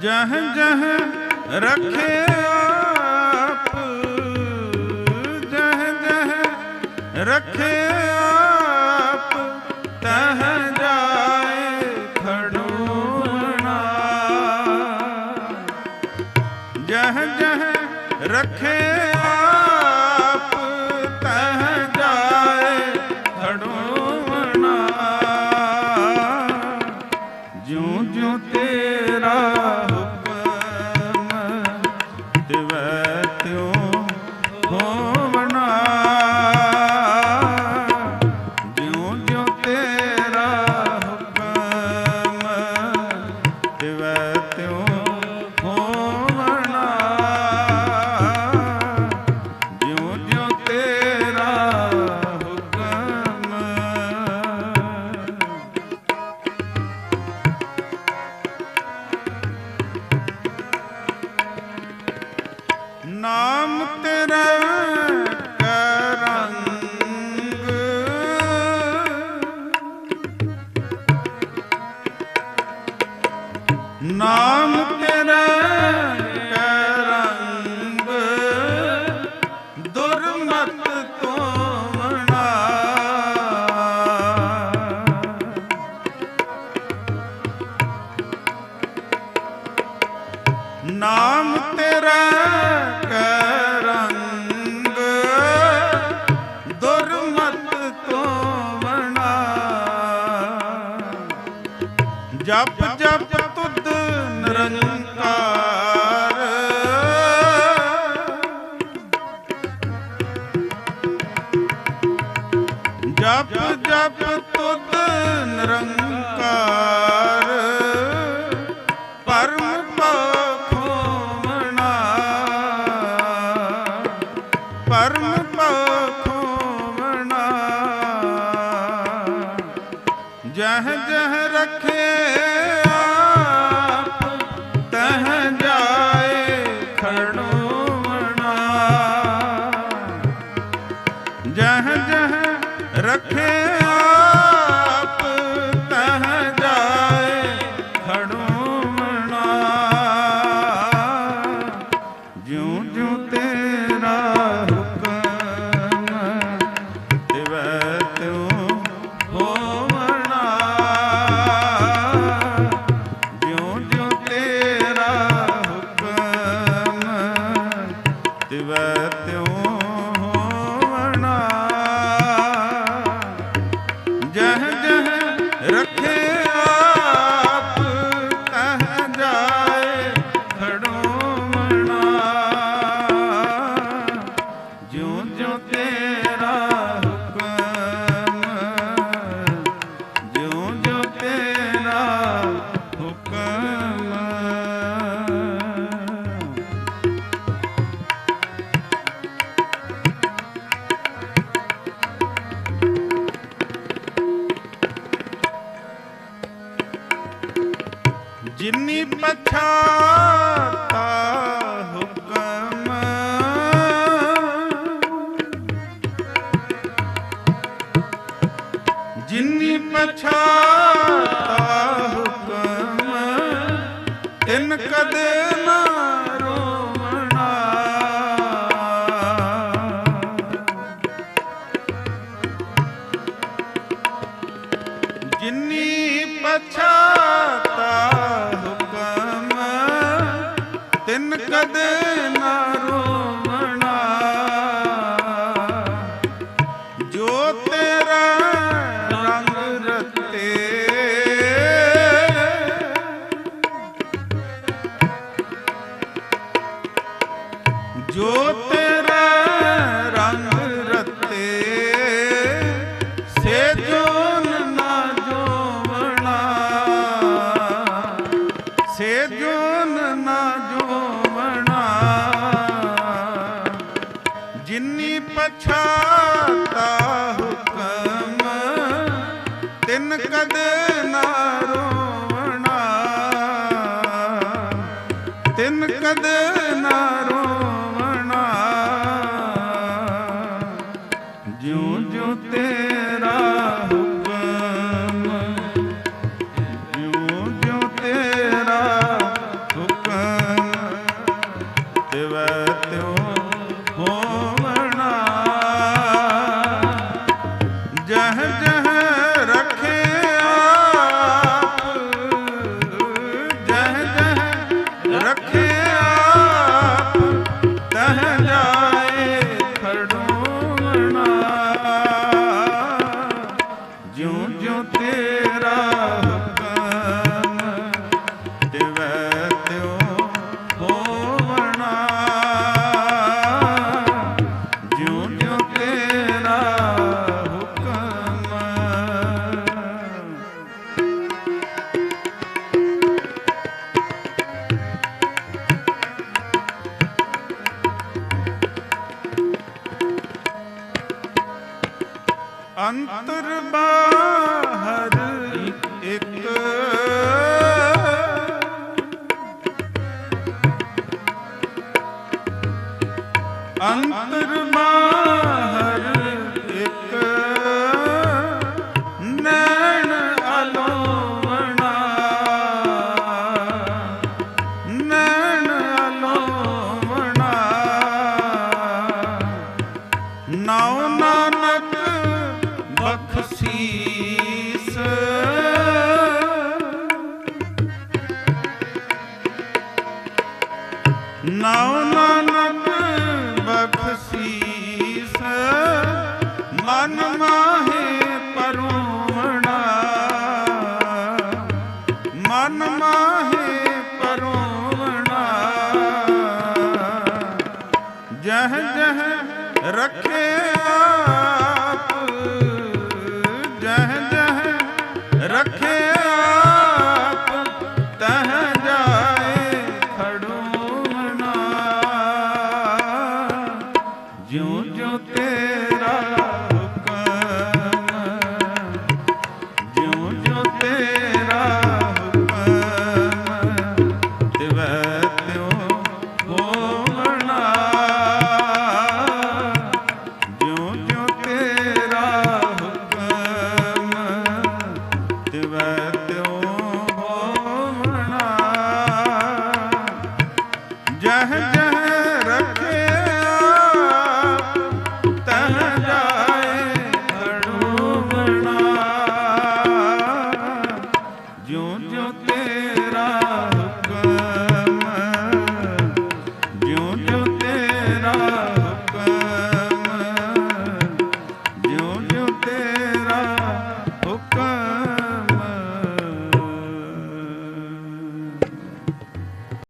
ਜਹ ਜਹ ਰਖੇ ਆਪ। ਜਹ ਜਹ ਰਖੇ ਆਪ ਤਹ ਜਾਏ ਜਹ ਜਹ ਰਖੇ तेरे ਜਪ ਜਪ ਤੁਧ ਨਿਰੰਕਾਰ। ਜਪ ਜਪ ਤੁਧ ਨਿਰੰਕਾਰ। ਤਿਵੈ ਤਿਉ ਹੋਵਣਾ ਜਹ ਜਹ ਰੱਖੇ ਆਪ ਤਹ ਜਾਏ ਖੜੋਵਣਾ ਜਿਉ ਜਿਉ ਤੇਰਾ ਜਿੰਨੀ ਪਛਾਤਾ ਹੁਕਮ। ਜਿਨੀ ਪਛਾਤਾ জগতে ਜਿਨੀ ਜਿਉ ਤੇਰਾ ਹੁਕਮ ਤੇਰਾ ਹੁਕਮ ਅੰਤਰ ਬਾਹਰ ਅੰਤਰ